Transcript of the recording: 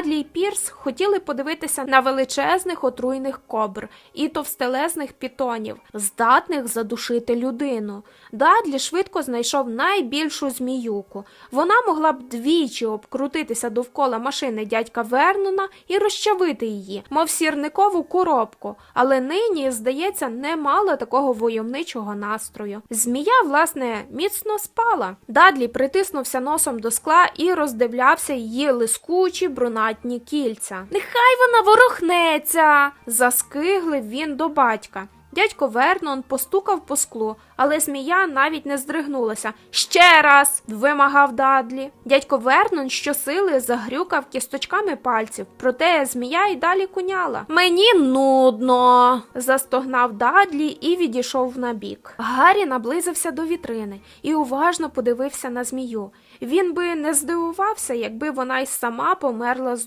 Дадлі й Пірс хотіли подивитися на величезних отруйних кобр і товстелезних пітонів, здатних задушити людину. Дадлі швидко знайшов найбільшу зміюку. Вона могла б двічі обкрутитися довкола машини дядька Вернона і розчавити її, мов сірникову коробку, але нині, здається, не мала такого войовничого настрою. Змія, власне, міцно спала. Дадлі притиснувся носом до скла і роздивлявся її лискучі брунатні кільця. Нехай вона ворухнеться. заскиглив він до батька. Дядько Вернон постукав по склу, але змія навіть не здригнулася. Ще раз. вимагав Дадлі. Дядько Вернон щосили загрюкав кісточками пальців, проте змія й далі куняла. Мені нудно. застогнав Дадлі і відійшов набік. Гаррі наблизився до вітрини і уважно подивився на змію. Він би не здивувався, якби вона й сама померла з